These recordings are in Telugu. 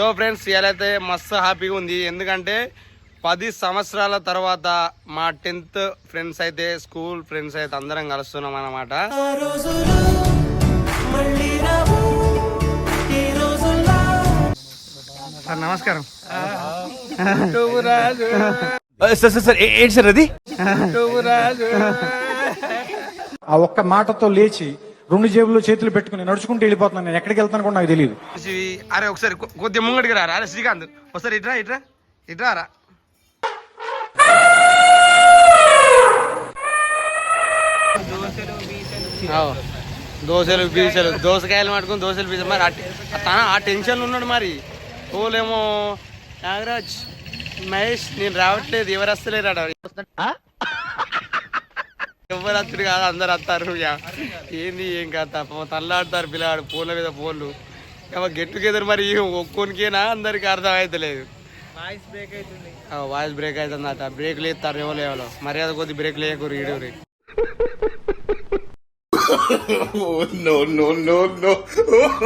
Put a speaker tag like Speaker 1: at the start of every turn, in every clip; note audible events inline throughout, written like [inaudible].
Speaker 1: సో ఫ్రెండ్స్ ఇవాళైతే మస్తు హ్యాపీగా ఉంది. ఎందుకంటే పది సంవత్సరాల తర్వాత మా టెన్త్ ఫ్రెండ్స్ అయితే స్కూల్ ఫ్రెండ్స్ అయితే అందరం కలుస్తున్నాం అన్నమాట. సార్ నమస్కారం.
Speaker 2: సార్ సార్ సార్ ఏ- ఏంటి సార్ అది?
Speaker 3: ఆ ఒక్క మాటతో లేచి రెండు జేబుల్లో చేతులు పెట్టుకుని నడుచుకుంటూ వెళ్ళిపోతున్నాను నేను. ఎక్కడికి వెళ్తాను కూడా నాకు తెలియదు
Speaker 1: అరే ఒకసారి కొద్దిగా ముంగడికి రా అరే శ్రీకాంత్ ఒకసారి ఇట్రా ఇట్రా ఇట్రా రా. దోశలు బీసలు దోసకాయలు పట్టుకుని దోశలు బీసలు. మరి తన ఆ టెన్షన్ ఉన్నాడు మరి. ఓలేమో నాగరాజ్ మహేష్ నేను రావట్లేదు ఎవరు వస్తలేరు ఎవరు వస్తారు కాదు అందరు వస్తారు. ఏంది ఏం కాదు తల్లాడతారు పిల్లాడు ఫోన్ల మీద ఫోన్లు. గెట్ టుగెదర్ మరి ఒక్కొనికేనా? అందరికి అర్థం అవుతలేదు వాయిస్ బ్రేక్ అవుతుంది అట. బ్రేక్ లేస్తారు ఏమో లేవలో. మర్యాద కొద్ది బ్రేక్ లేకూరు ఈడూరి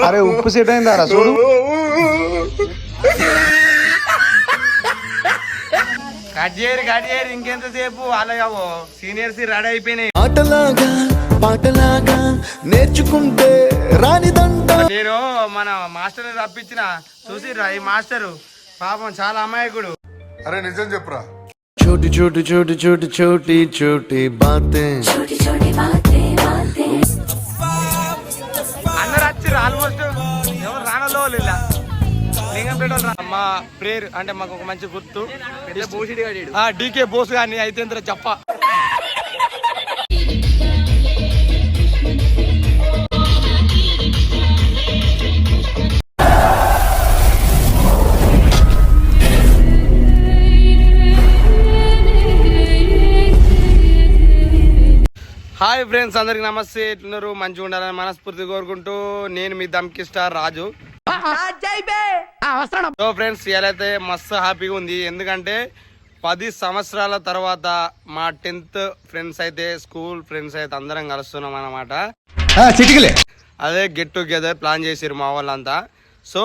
Speaker 3: అరే ఉప్పు సెట్ అయిందా చూడు.
Speaker 1: కట్ చేయరు కట్ చేయరు ఇంకెంతసేపు అలాగో సీనియర్స్ రెడీ అయిపోయినాయి
Speaker 4: ఆటలాగా పాటలాగా నేర్చుకుంటే రానిదంట
Speaker 1: నేను మన మాస్టర్ రప్పించిన చూసి ఈ మాస్టరు పాపం చాలా అమాయకుడు
Speaker 5: అరే నిజం చెప్పురా
Speaker 4: छोटी छोटी छोटी छोटी छोटी छोटी बातें
Speaker 6: छोटी छोटी बातें बातें
Speaker 1: అందరు వచ్చారు ఆల్మోస్ట్ ఎవరు రానలో ఇలా లింగంపేట మా ప్రేయర్ అంటే మాకు ఒక మంచి గుర్తు. డీకే బోస్ గాని అయితే చెప్ప. హాయ్ ఫ్రెండ్స్ అందరికి నమస్తే. ఎట్లున్నారు? మంచిగా ఉండాలని మనస్ఫూర్తి కోరుకుంటూ నేను మీ Dhamki star Raju. So friends ఇవాళైతే మస్తు హ్యాపీగా ఉంది. ఎందుకంటే పది సంవత్సరాల తర్వాత మా టెన్త్ ఫ్రెండ్స్ అయితే స్కూల్ ఫ్రెండ్స్ అయితే అందరం కలుస్తున్నాం అన్నమాట.
Speaker 2: చిటికలే.
Speaker 1: అదే గెట్ టుగెదర్ ప్లాన్ చేసారు మా వాళ్ళంతా. సో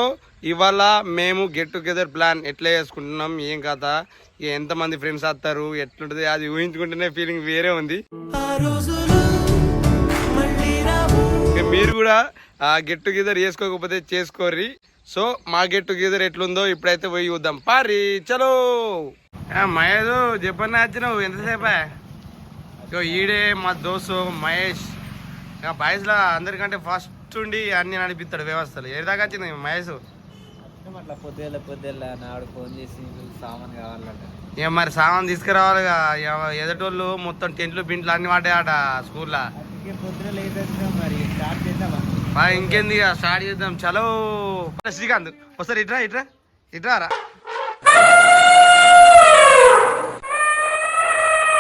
Speaker 1: ఇవాళ మేము గెట్ టుగెదర్ ప్లాన్ ఎట్లా చేసుకుంటున్నాం ఏం కథ ఎంతమంది ఫ్రెండ్స్ వస్తారు ఎట్లుంటుంది అది ఊహించుకుంటేనే ఫీలింగ్ వేరే ఉంది. ఇక మీరు కూడా ఆ గెట్ టుగెదర్ చేసుకోకపోతే చేసుకోర్రి. సో మా గెట్ టుగెదర్ ఎట్లుందో ఇప్పుడైతే పోయి చూద్దాం. పారి చలో! మహేష్ చెప్పన్నా వచ్చినావు ఎంతసేపా? ఈడే మా దోస్తు మహేష్. ఇక బాయ్స్లో అందరికంటే ఫస్ట్ ఉండి అన్ని నడిపిస్తాడు వ్యవస్థలు. ఏదాకా వచ్చింది మహేష్?
Speaker 7: అట్లా పొద్దుల పొద్దుల నాడు ఫోన్ చేసి సామాన్ కావాలంట.
Speaker 1: ఇక మరి సామాన్ తీసుకురావాలిగా ఎదటోళ్ళు మొత్తం టెంట్లు పింట్లు అన్ని వాటాయట స్కూల్లో.
Speaker 7: మరి.
Speaker 1: ఇంకేంది స్టార్ట్ చేద్దాం. చలో. శ్రీకాంత్ ఒకసారి ఇట్రా ఇట్రా ఇట్రా రా.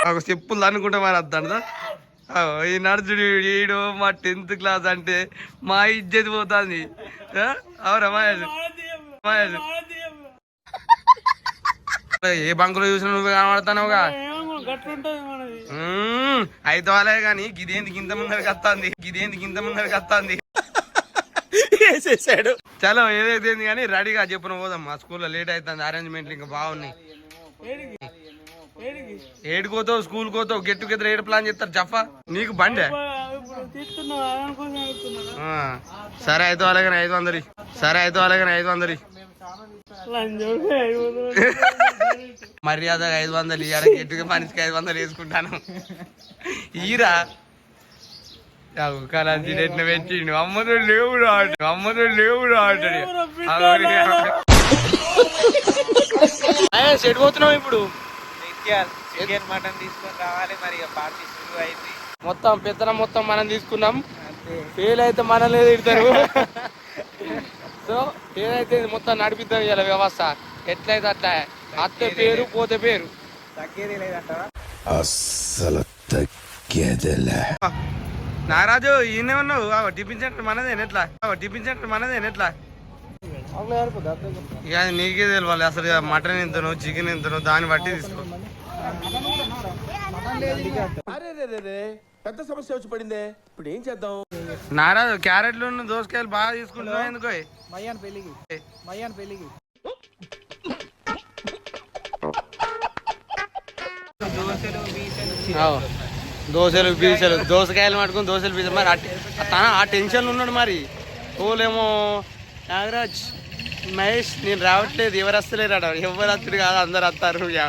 Speaker 1: ఒక చెప్పులు అనుకుంటా మరి వద్దాను ఈ నడుచుడు వీడు మా టెన్త్ క్లాస్ అంటే మా ఇజ్జత్ పోతుంది. అవురా మహేష్? మహేష్? ఏ బంకులో చూసిన నువ్వు కనబడతానవుగా? అయితే వాళ్ళే కానీ గిదేంది గింత ముందరికి వస్తుంది గిదేంది గింత ముందరికి వస్తుంది వేసేసాడు. చలో ఏదైతే కానీ రెడీగా చెప్పిన పోదాం. మా స్కూల్లో లేట్ అవుతుంది అరేంజ్మెంట్లు ఇంకా బాగున్నాయి. ఏడుకోతావు స్కూల్ కోతావు గెట్ టుగెదర్ ఏడు ప్లాన్ చేస్తారు. జఫా నీకు బండే? ఆ, సరే అయితే అలాగని ఐదు వందలు సరే అయితే అలాగని ఐదు వందలు. [laughs] మర్యాదగా ఐదు వందలు ఇయ్యాల గెట్టుగా మనిషికి ఐదు వందలు వేసుకుంటాను. ఈరా. ఎట్లా పెట్టిండు. అమ్మతో లేవు రాడు అమ్మతో లేవు రాడు ఇప్పుడు?
Speaker 7: చికెన్ మటన్ తీసుకొని రావాలి మరి ఇక పార్టీ షురూ అయింది.
Speaker 1: మొత్తం పెత్తనం మొత్తం మనం తీసుకున్నాం. ఫెయిల్ అయితే మనలే తిడతారు. సో ఫెయిల్ అయితే మొత్తం నడిపిద్దాం ఇలా వ్యవస్థ. ఎట్లయితే అట్లా. అత్తే పేరు పోతే పేరు.
Speaker 7: తగ్గేది లేదంటావా
Speaker 4: అస్సలు తగ్గేదిలే.
Speaker 1: నాగరాజు ఈయనే ఉన్నావు. టిఫిన్ సెంటర్ మనదేనా ఎట్లా టిఫిన్ సెంటర్ మనదేనా ఎట్లా ఇక నీకే తెలియాలి అసలు ఇక మటన్ ఎంతనో చికెన్ ఎంతనో దాన్ని బట్టి తీసుకో.
Speaker 2: పెద్ద సమస్య వచ్చి పడిందే. ఇప్పుడు ఏం చేద్దాం?
Speaker 1: నారాజు క్యారెట్లు దోసకాయలు బాగా తీసుకుంటున్నావు ఎందుకో?
Speaker 7: మయ్యాన్ పెళ్ళికి. మయ్యాన్ పెళ్ళికి.
Speaker 1: దోశలు బీసలు దోసకాయలు పట్టుకుని దోశలు బీసలు. మరి తన ఆ టెన్షన్ ఉన్నాడు మరి. ఓలేమో నాగరాజ్ మహేష్ నేను రావట్లేదు. ఎవరు వస్తలేరు అడ ఎవరు వస్తుడు కాదు. అందరు వస్తారు యా.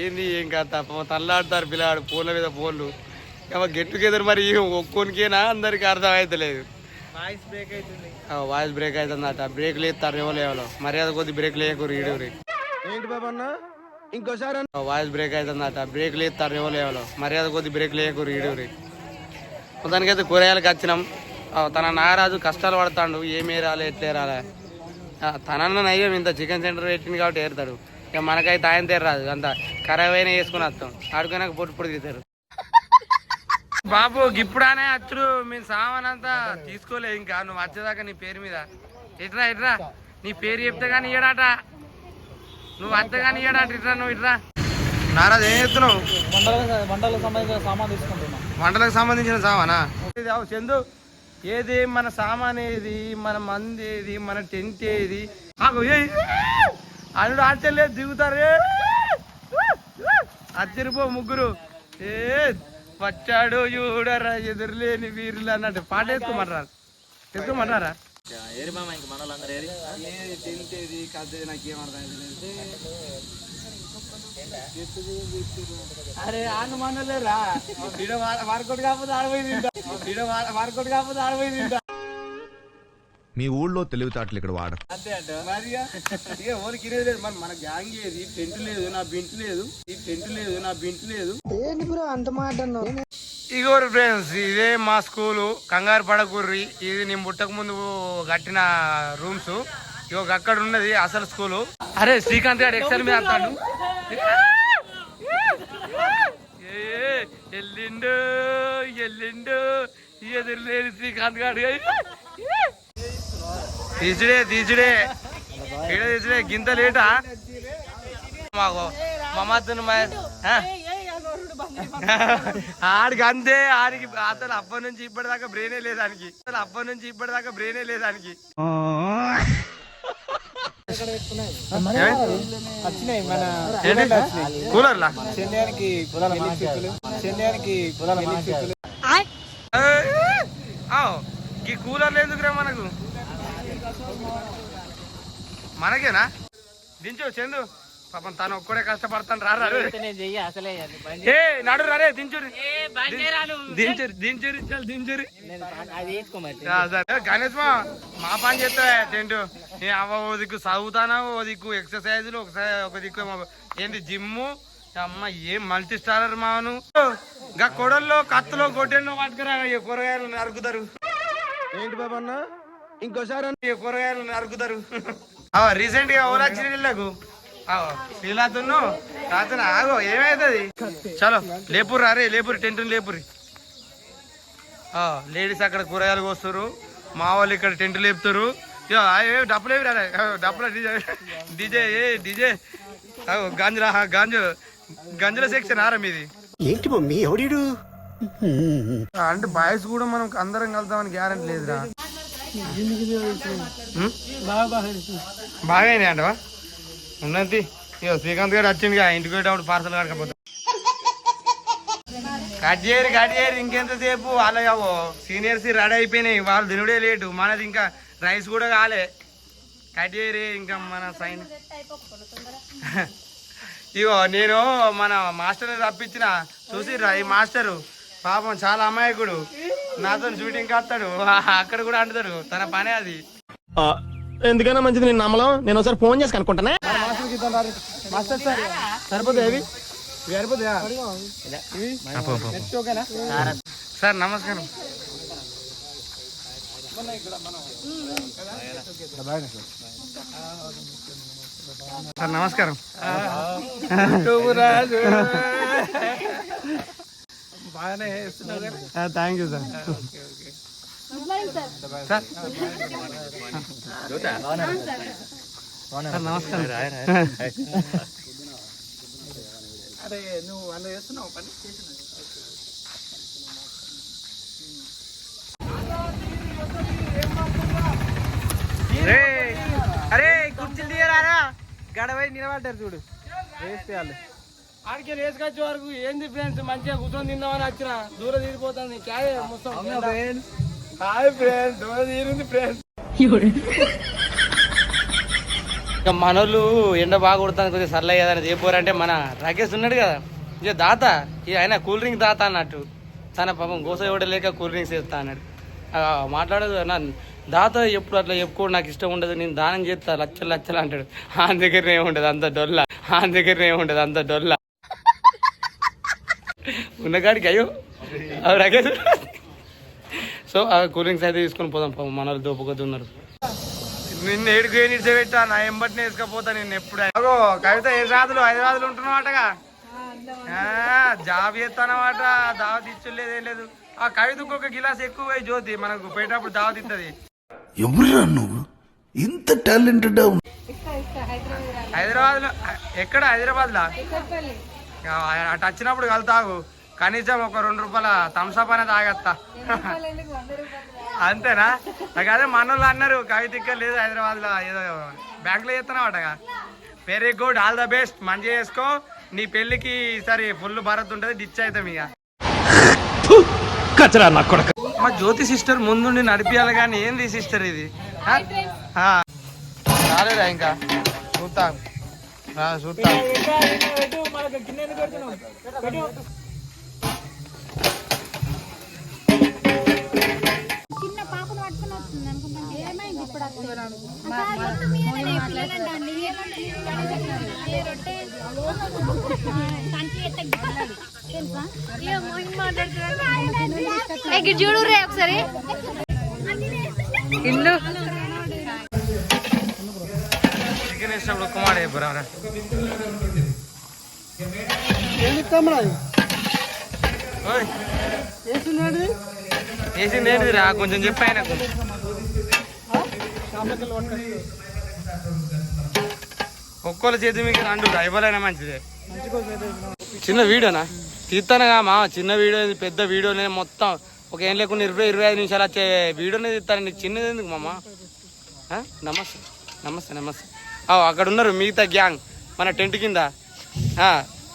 Speaker 1: ఏంది ఏం కాదు తల్లాడతారు పిల్లాడు ఫోన్ల మీద ఫోన్లు. గెట్ టుగెదర్ మరి ఒక్కొనికేనా? అందరికి అర్థం అవుతలేదు
Speaker 7: వాయిస్ బ్రేక్ అవుతుంది
Speaker 1: వాయిస్ బ్రేక్ లేస్తారు ఎవరు లేవలో మర్యాద కొద్ది బ్రేక్ లేకూరు ఈడూరి
Speaker 2: ఏంటి బాబు అన్న? ఇంకోసారి
Speaker 1: వాయిస్ బ్రేక్ అవుతుందట బ్రేక్ లేస్తారు ఎవరు లేవలో మర్యాద కొద్ది బ్రేక్ లేకూరు ఈడూరి మొత్తానికైతే కూరగాయలకు వచ్చినాం. తన నాగరాజు కష్టాలు పడతాడు. ఏమీ రాలే ఎట్లే రాలే. తనన్న నయ్యం ఇంత చికెన్ సెంటర్ పెట్టింది కాబట్టి ఏరుతాడు. ఇక మనకైతే ఆయన తీరరాదు అంత ఖరాబ్ అయినా వేసుకుని వస్తాం. ఆడుకున్నాక పొట్టు పొడి తీస్తారు. బాబు ఇప్పుడానే అచ్చుడు. మేము సామాన్ అంతా తీసుకోలే ఇంకా. నువ్వు వచ్చేదాకా నీ పేరు మీద. ఇట్రా ఇట్రా నీ పేరు చెప్తే కానీ ఇయ్యడాట. నువ్వు వస్తే కానీ ఇయ్యడాట ఇట్రా నువ్వు ఇట్రా. నారాజ్ ఏం చెప్తున్నావు
Speaker 7: వంటలకు సంబంధించిన సామాన్ తీసుకుంటున్నాం.
Speaker 1: సంబంధించిన సామానా? చందు. ఏది మన సామాన్ ఏది మన మంది ఏది మన టెంట్ ఏది? ఆగు, ఏయ్. అల్లుడు ఆచలేదు దిగుతారు ఏ. అచ్చరిపో ముగ్గురు. ఏ వచ్చాడు చూడరా ఎదురులేని వీరులు అన్నట్టు. పాట వేసుకోమంటారా? వేసుకోమంటారా?
Speaker 7: ఏరి మామ ఇంక మన వాళ్ళందరూ ఏరి
Speaker 1: ఏది టెంట్ ఏది కథ నాకేమర్థం అరే ఆన మనలేరా ఈడ వారకోటి కాకపోతే ఆడపోయింది. ఈడ వారకోటి కాకపోతే ఆడపోయింది.
Speaker 2: మీ ఊళ్ళో తెలివితేటలు ఇక్కడ వాడరు.
Speaker 1: అంతే అంట. మరిగా ఇక ఓరికి ఇరేది లేదు. మరి మన గ్యాంగ్ ఏది? టెంట్ లేదు నా బింట్ లేదు. ఈ టెంట్ లేదు నా బింట్ లేదు. ఇగోరు ఫ్రెండ్స్ ఇదే మా స్కూలు. కంగారు పడకూర్రి. ఇది నేను పుట్టక ముందు కట్టిన రూమ్స్. ఇగో అక్కడ ఉన్నది అసలు స్కూలు. అరే శ్రీకాంత్ గారు ఎక్సెల్ మీద వస్తాడు ఏ, ఎల్లిండు ఎల్లిండు. ఎదురులేని శ్రీకాంత్ గారు తీసుడే తీసుడే ఈడ తీసుడే గింత లేటా మాకు మమ్మత్తును ఆడికి అంతే ఆడికి అతను అప్పటి నుంచి ఇప్పటిదాకా బ్రెయినే లేదానికి అతను అప్పటి నుంచి ఇప్పటిదాకా బ్రెయినే లేదానికి కూలర్లా
Speaker 7: చెన్నైకి చెన్నైకి
Speaker 1: ఈ ఎందుకురా మనకు మనకేనా? దించు చందు. పాపం తను ఒక్కడే కష్టపడతాను రారా. ఏ నడు రే దించురి దించురి దించురి చల్ దించురి సరే. గణేష్ మా మా పని చేస్తా టెంట్ ఏ అవ్వ ఓ దిక్కు చదువుతానా ఓ దిక్కు ఎక్సర్సైజులు ఒకసారి ఒక దిక్కు ఏంటి జిమ్ అమ్మ ఏం మల్టీ స్టారర్ మాను గా కొడల్లో కత్తులో గొడ్డెన్నో పట్టుకురా కూరగాయలు నరుకుతారు.
Speaker 2: ఏంటి బాబు అన్న? ఇంకోసారి
Speaker 1: కూరగాయలు నరుకుతారు. రీసెంట్గా ఓలా చిన్నీళ్ళకు శ్రీలాతును రాతున్న ఆగో ఏమైతుంది? చలో లేపురు అరే లేపురి టెంట్ లేపురి. లేడీస్ అక్కడ కూరగాయలు కోస్తారు. మా వాళ్ళు ఇక్కడ టెంట్ లేపుతారు. డప్పులు ఏవి రా డప్పుల డీజే డీజే ఏ డీజే. గాంజులా గాంజు గంజుల సెక్షన్ ఆరా మీది?
Speaker 5: ఏంటి మమ్మీ ఎవడీడు?
Speaker 1: అంటే బాయ్స్ కూడా మనం అందరం కలుద్దామని గ్యారంటీ లేదురా? బాగా అయినాయి అంటవా? ఉన్నది. ఇక శ్రీకాంత్ గారు వచ్చింది ఇంటికి పోయేటప్పుడు పార్సల్ కడకపోతే కట్ చేయరు కట్ చేయరు ఇంకెంతసేపు వాళ్ళ సీనియర్స్ రెడీ అయిపోయినాయి. వాళ్ళు తినుడే లేటు. మనది ఇంకా రైస్ కూడా కాలే. కట్ చేయరు ఇంకా మన సైన్. ఇగో నేను మన మాస్టర్ని తప్పించిన చూసి ఈ మాస్టరు? పాపం చాలా అమాయకుడు. నాతో షూటింగ్ వస్తాడు అక్కడ కూడా అంటుతాడు తన పనే అది.
Speaker 2: ఎందుకైనా మంచిది? నేను నమ్మలం? నేను ఒకసారి ఫోన్ చేసి కనుక్కుంటానే?
Speaker 1: మాస్టర్ సార్ సరిపోతాయి అవి సరిపోతాయా సార్ నమస్కారం. సార్ నమస్కారం. Thank you sir sir sir నమస్కారం. అరే నువ్వు అందులో చేస్తున్నావు పని? అరే కుర్చీలు తీయరారా గడవై నిలబడ్డారు చూడు. వేస్ట్ వాళ్ళు ఆడికి వేసుకొచ్చే వరకు ఏంది ఫ్రెండ్స్ మంచిగా కూర్చొని తిందామని వచ్చిన. దూరం తీరిపోతుంది క్యాయ్ మొత్తం హాయ్ ఫ్రెండ్స్ దూరం తీరింది ఫ్రెండ్స్ ఇక మనోళ్ళు ఎండ బాగా కొడుతుంది కొద్దిగా సర్లే కదా చెప్పారంటే మన రాకేష్ ఉన్నాడు కదా. ఇక దాత. ఇక ఆయన కూల్ డ్రింక్ దాత అన్నట్టు. తన పాపం గోస ఇవ్వడలేక కూల్ డ్రింక్స్ ఇస్తా అన్నాడు. ఆ, మాట్లాడదు నా దాత ఎప్పుడు అట్లా చెప్పుకోడు నాకు ఇష్టం ఉండదు నేను దానం చేస్తా లచ్చలు లచ్చలు అంటాడు. ఆ దగ్గరనే ఉండదు అంత డొల్ల. ఆ దగ్గరనే ఉండదు అంత డొల్ల. ఉన్నగాడికి అయ్యో. అవి సో ఆ కూల్ డ్రింక్స్ అయితే తీసుకొని పోదాం మన వాళ్ళు దోపుకొద్దున్నారు నిన్ను ఏడుకు ఏ నిడిచబెట్టా నా ఎంబటిని వేసుకపోతా నిన్ను ఎప్పుడు అగో కవిత ఏ రాదులు హైదరాబాద్లో ఉంటున్నావాటగా? ఆ, జాబ్ చేస్తానమాట దావత్ ఇచ్చులేదు ఏం లేదు. ఆ కవితకు ఒక గిలాస్ ఎక్కువ పోయి జ్యోతి మనకు పోయేటప్పుడు దావత్ ఇస్తుంది
Speaker 4: ఎవరురా నువ్వు? ఇంత టాలెంటెడ్
Speaker 1: హైదరాబాద్లో ఎక్కడ? హైదరాబాద్ లా అటు వచ్చినప్పుడు కలుతాగు. కనీసం ఒక రెండు రూపాయల థమ్స్అప్ అనేది తాగేస్తా అంతేనా నాకు అదే మనోళ్ళు అన్నారు కవిత ఇక్కడ లేదు హైదరాబాద్లో ఏదో బ్యాంక్లో చేస్తున్నావటగా very good all the best మంచిగా చేసుకో నీ పెళ్ళికి ఈసారి ఫుల్ భరత్ ఉంటుంది డిచ్ అవుతాం ఇక
Speaker 2: కచరా నా కొడక
Speaker 1: మా జ్యోతి సిస్టర్ ముందుండి నడిపియాలి కానీ ఏంది సిస్టర్ ఇది. రాలేదా ఇంకా చూద్దాం రా, చూద్దాం
Speaker 5: చూడు రే ఒకసారి. ఇల్లు.
Speaker 1: చికెన్ వేసినప్పుడు ఒక్క మాట చెప్పు రా ఓయ్. వేసింది ఏంటిది రా కొంచెం చెప్పు ఆయనకు. ఒక్కోళ్ళ చేతి మీకు రండు ఎవరైనా మంచిదే? చిన్న వీడియోనా? తీస్తానుగా మా చిన్న వీడియో పెద్ద వీడియోనే మొత్తం ఒక ఏం లేకుండా ఇరవై ఇరవై ఐదు నిమిషాలు వచ్చే వీడియోనే తీస్తాను నీకు చిన్నది ఎందుకు మామ? నమస్తే. నమస్తే నమస్తే. అక్కడ ఉన్నారు మిగతా గ్యాంగ్. మన టెంట్ కింద.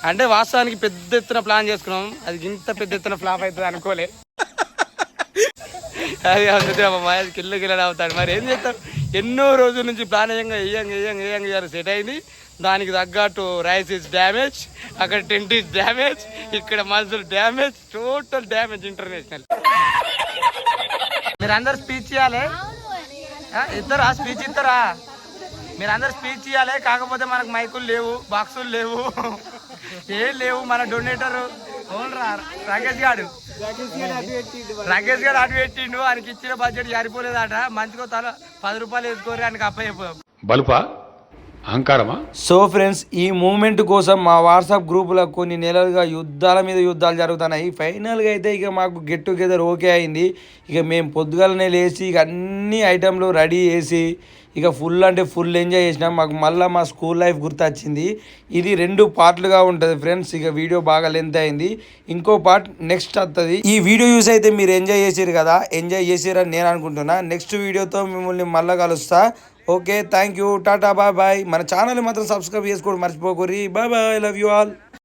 Speaker 1: అంటే వాస్తవానికి పెద్ద ఎత్తున ప్లాన్ చేసుకున్నాం. అది ఇంత పెద్ద ఎత్తున ఫ్లాప్ అవుతుంది అనుకోలే. అది అందుకే మా మాయ కిల్ల అవుతాడు మరి ఏం చేస్తాడు ఎన్నో రోజుల నుంచి ప్లాన్ వేయంగా వేయంగా వేయంగా వేయంగా వేయాలి సెట్ అయింది. దానికి తగ్గట్టు రైస్ ఇస్ డ్యామేజ్ అక్కడ టెంట్ ఇస్ డ్యామేజ్ ఇక్కడ మనుషులు డ్యామేజ్ టోటల్ డ్యామేజ్ ఇంటర్నేషనల్. మీరందరూ స్పీచ్ ఇవ్వాలి ఇద్దరా? స్పీచ్ ఇస్తారా మీరందరూ స్పీచ్ ఇవ్వాలి కాకపోతే మనకు మైకులు లేవు బాక్సులు లేవు. ఏం లేవు మన డొనేటర్. ఓన్రా రాకేష్ గారు రాకేష్ గారు అటు పెట్టిండు ఆయనకి ఇచ్చిన బడ్జెట్ సరిపోలేదట మంచిగా తల పది రూపాయలు వేసుకోరు ఆయనకి అప్పయ్యిపోయాం
Speaker 8: బలుపా? అహంకారమా?
Speaker 9: సో ఫ్రెండ్స్ ఈ మూమెంట్ కోసం మా వాట్సాప్ గ్రూపులో కొన్ని నెలలుగా యుద్ధాల మీద యుద్ధాలు జరుగుతున్నాయి. ఫైనల్గా అయితే ఇక మాకు గెట్ టుగెదర్ ఓకే అయింది. ఇక మేము పొద్దుగాలనే లేచి ఇక అన్ని ఐటెంలు రెడీ చేసి ఇక ఫుల్ అంటే ఫుల్ ఎంజాయ్ చేసినాం. మాకు మళ్ళీ మా స్కూల్ లైఫ్ గుర్తొచ్చింది. ఇది రెండు పార్ట్లుగా ఉంటుంది ఫ్రెండ్స్ ఇక వీడియో బాగా లెంత్ అయింది. ఇంకో పార్ట్ నెక్స్ట్ వస్తుంది ఈ వీడియో యూస్ అయితే మీరు ఎంజాయ్ చేసారు కదా? ఎంజాయ్ చేసారని నేను అనుకుంటున్నా. నెక్స్ట్ వీడియోతో మిమ్మల్ని మళ్ళీ కలుస్తా. ఓకే థ్యాంక్ యూ టాటా బాయ్ బాయ్ మన ఛానల్ మాత్రం సబ్స్క్రైబ్ చేసుకోవడం మర్చిపోకూరి. Bye bye love you all